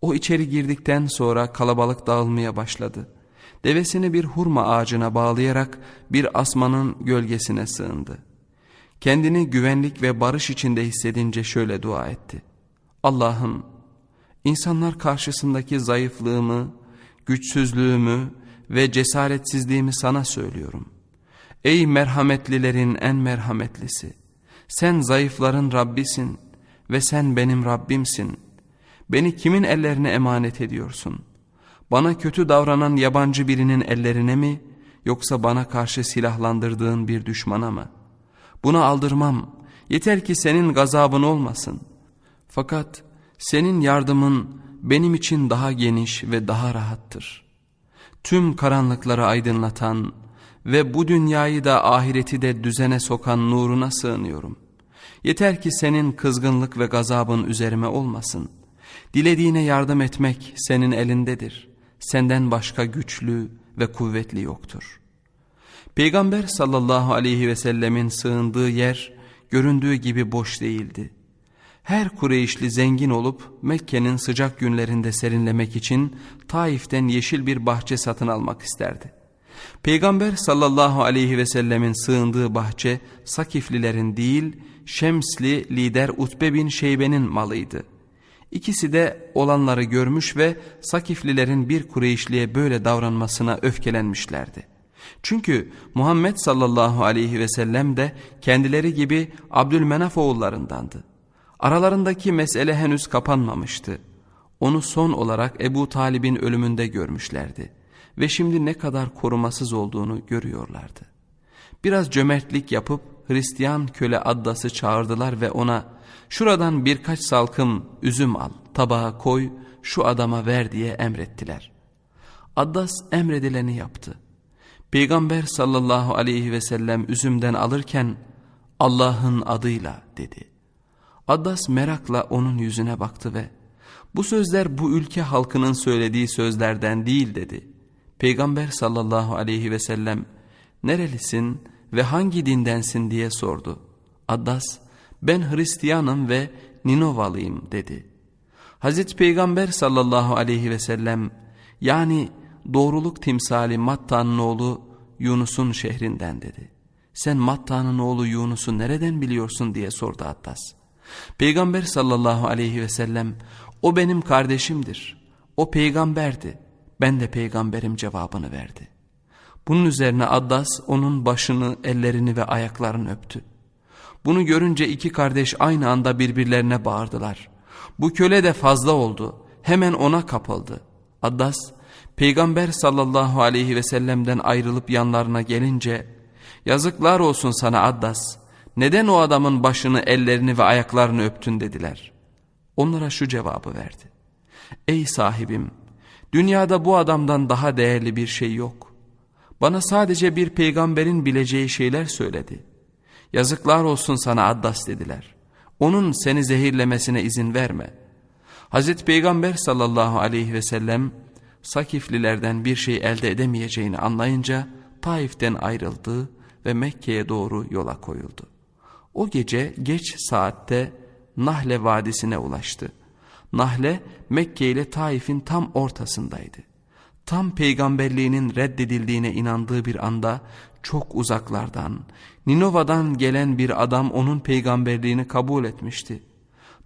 O içeri girdikten sonra kalabalık dağılmaya başladı. Devesini bir hurma ağacına bağlayarak bir asmanın gölgesine sığındı. Kendini güvenlik ve barış içinde hissedince şöyle dua etti. Allah'ım insanlar karşısındaki zayıflığımı, güçsüzlüğümü ve cesaretsizliğimi sana söylüyorum. Ey merhametlilerin en merhametlisi! Sen zayıfların Rabbisin ve sen benim Rabbimsin. Beni kimin ellerine emanet ediyorsun? Bana kötü davranan yabancı birinin ellerine mi yoksa bana karşı silahlandırdığın bir düşmana mı? Buna aldırmam. Yeter ki senin gazabın olmasın. Fakat senin yardımın benim için daha geniş ve daha rahattır. Tüm karanlıkları aydınlatan ve bu dünyayı da ahireti de düzene sokan nuruna sığınıyorum. Yeter ki senin kızgınlık ve gazabın üzerime olmasın. Dilediğine yardım etmek senin elindedir. Senden başka güçlü ve kuvvetli yoktur. Peygamber sallallahu aleyhi ve sellemin sığındığı yer göründüğü gibi boş değildi. Her Kureyşli zengin olup Mekke'nin sıcak günlerinde serinlemek için Taif'ten yeşil bir bahçe satın almak isterdi. Peygamber sallallahu aleyhi ve sellemin sığındığı bahçe Sakiflilerin değil Şemsli lider Utbe bin Şeybe'nin malıydı. İkisi de olanları görmüş ve Sakiflilerin bir Kureyşliye böyle davranmasına öfkelenmişlerdi. Çünkü Muhammed sallallahu aleyhi ve sellem de kendileri gibi Abdülmenaf oğullarındandı. Aralarındaki mesele henüz kapanmamıştı. Onu son olarak Ebu Talib'in ölümünde görmüşlerdi ve şimdi ne kadar korumasız olduğunu görüyorlardı. Biraz cömertlik yapıp Hristiyan köle Addas'ı çağırdılar ve ona şuradan birkaç salkım üzüm al, tabağa koy, şu adama ver diye emrettiler. Addas emredileni yaptı. Peygamber sallallahu aleyhi ve sellem üzümden alırken Allah'ın adıyla dedi. Addas merakla onun yüzüne baktı ve bu sözler bu ülke halkının söylediği sözlerden değil dedi. Peygamber sallallahu aleyhi ve sellem nerelisin ve hangi dindensin diye sordu. Addas ben Hristiyanım ve Ninovalıyım dedi. Hazreti Peygamber sallallahu aleyhi ve sellem yani doğruluk timsali Matta'nın oğlu Yunus'un şehrinden dedi. Sen Matta'nın oğlu Yunus'u nereden biliyorsun diye sordu Attas. Peygamber sallallahu aleyhi ve sellem o benim kardeşimdir. O peygamberdi. Ben de peygamberim cevabını verdi. Bunun üzerine Addas onun başını, ellerini ve ayaklarını öptü. Bunu görünce iki kardeş aynı anda birbirlerine bağırdılar. Bu köle de fazla oldu. Hemen ona kapıldı. Addas Peygamber sallallahu aleyhi ve sellem'den ayrılıp yanlarına gelince yazıklar olsun sana Addas neden o adamın başını ellerini ve ayaklarını öptün dediler. Onlara şu cevabı verdi. Ey sahibim dünyada bu adamdan daha değerli bir şey yok. Bana sadece bir peygamberin bileceği şeyler söyledi. Yazıklar olsun sana Addas dediler. Onun seni zehirlemesine izin verme. Hazreti Peygamber sallallahu aleyhi ve sellem Sakiflilerden bir şey elde edemeyeceğini anlayınca Taif'ten ayrıldı ve Mekke'ye doğru yola koyuldu. O gece geç saatte Nahle Vadisi'ne ulaştı. Nahle Mekke ile Taif'in tam ortasındaydı. Tam peygamberliğinin reddedildiğine inandığı bir anda çok uzaklardan Ninova'dan gelen bir adam onun peygamberliğini kabul etmişti.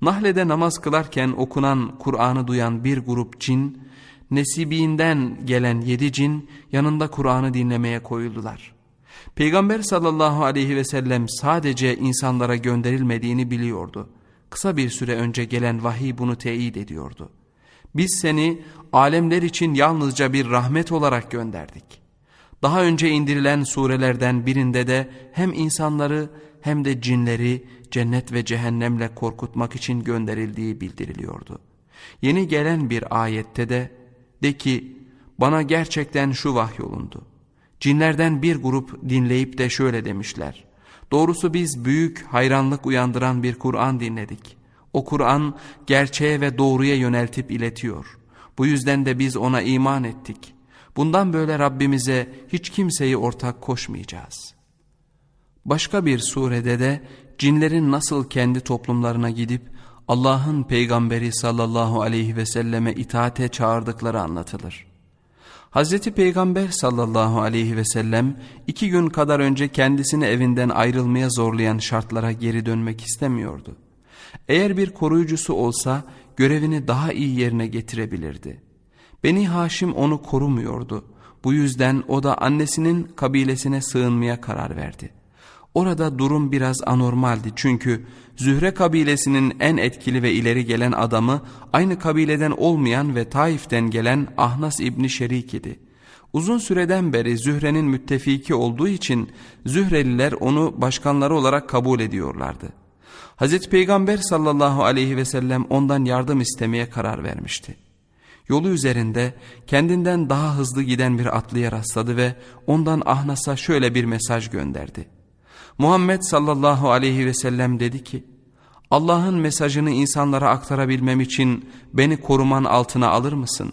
Nahle'de namaz kılarken okunan Kur'an'ı duyan bir grup cin nesibinden gelen yedi cin yanında Kur'an'ı dinlemeye koyuldular. Peygamber sallallahu aleyhi ve sellem sadece insanlara gönderilmediğini biliyordu. Kısa bir süre önce gelen vahiy bunu teyit ediyordu. Biz seni alemler için yalnızca bir rahmet olarak gönderdik. Daha önce indirilen surelerden birinde de hem insanları hem de cinleri cennet ve cehennemle korkutmak için gönderildiği bildiriliyordu. Yeni gelen bir ayette de de ki bana gerçekten şu vahyolundu. Cinlerden bir grup dinleyip de şöyle demişler. Doğrusu biz büyük hayranlık uyandıran bir Kur'an dinledik. O Kur'an gerçeğe ve doğruya yöneltip iletiyor. Bu yüzden de biz ona iman ettik. Bundan böyle Rabbimize hiç kimseyi ortak koşmayacağız. Başka bir surede de cinlerin nasıl kendi toplumlarına gidip Allah'ın peygamberi sallallahu aleyhi ve selleme itaate çağırdıkları anlatılır. Hazreti Peygamber sallallahu aleyhi ve sellem iki gün kadar önce kendisini evinden ayrılmaya zorlayan şartlara geri dönmek istemiyordu. Eğer bir koruyucusu olsa görevini daha iyi yerine getirebilirdi. Beni Haşim onu korumuyordu. Bu yüzden o da annesinin kabilesine sığınmaya karar verdi. Orada durum biraz anormaldi çünkü Zühre kabilesinin en etkili ve ileri gelen adamı aynı kabileden olmayan ve Taif'ten gelen Ahnas İbni Şerik idi. Uzun süreden beri Zühre'nin müttefiki olduğu için Zühreliler onu başkanları olarak kabul ediyorlardı. Hazreti Peygamber sallallahu aleyhi ve sellem ondan yardım istemeye karar vermişti. Yolu üzerinde kendinden daha hızlı giden bir atlıya rastladı ve ondan Ahnas'a şöyle bir mesaj gönderdi. Muhammed sallallahu aleyhi ve sellem dedi ki, Allah'ın mesajını insanlara aktarabilmem için beni koruman altına alır mısın?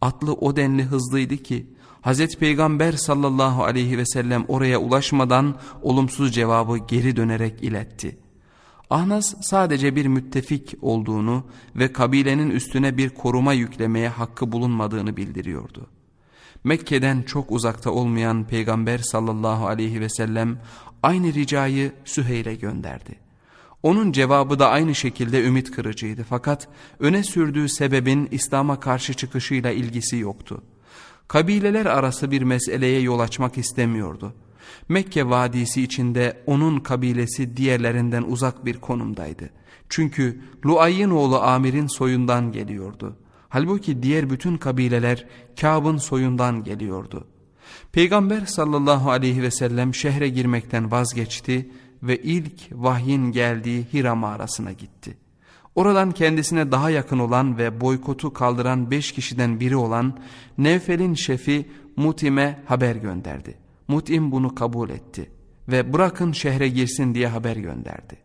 Atlı o denli hızlıydı ki, Hazreti Peygamber sallallahu aleyhi ve sellem oraya ulaşmadan olumsuz cevabı geri dönerek iletti. Ahnas sadece bir müttefik olduğunu ve kabilenin üstüne bir koruma yüklemeye hakkı bulunmadığını bildiriyordu. Mekke'den çok uzakta olmayan Peygamber sallallahu aleyhi ve sellem aynı ricayı Süheyl'e gönderdi. Onun cevabı da aynı şekilde ümit kırıcıydı fakat öne sürdüğü sebebin İslam'a karşı çıkışıyla ilgisi yoktu. Kabileler arası bir meseleye yol açmak istemiyordu. Mekke vadisi içinde onun kabilesi diğerlerinden uzak bir konumdaydı. Çünkü Luay'ın oğlu Amir'in soyundan geliyordu. Halbuki diğer bütün kabileler Kâb'ın soyundan geliyordu. Peygamber sallallahu aleyhi ve sellem şehre girmekten vazgeçti ve ilk vahyin geldiği Hira mağarasına gitti. Oradan kendisine daha yakın olan ve boykotu kaldıran beş kişiden biri olan Nevfel'in şefi Mutim'e haber gönderdi. Mutim bunu kabul etti ve bırakın şehre girsin diye haber gönderdi.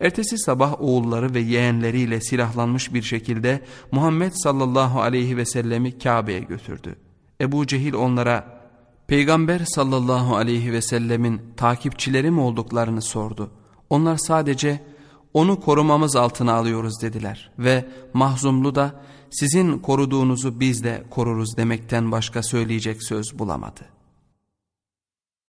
Ertesi sabah oğulları ve yeğenleriyle silahlanmış bir şekilde Muhammed sallallahu aleyhi ve sellemi Kabe'ye götürdü. Ebu Cehil onlara Peygamber sallallahu aleyhi ve sellemin takipçileri mi olduklarını sordu. Onlar sadece onu korumamız altına alıyoruz dediler ve mahzumlu da sizin koruduğunuzu biz de koruruz demekten başka söyleyecek söz bulamadı.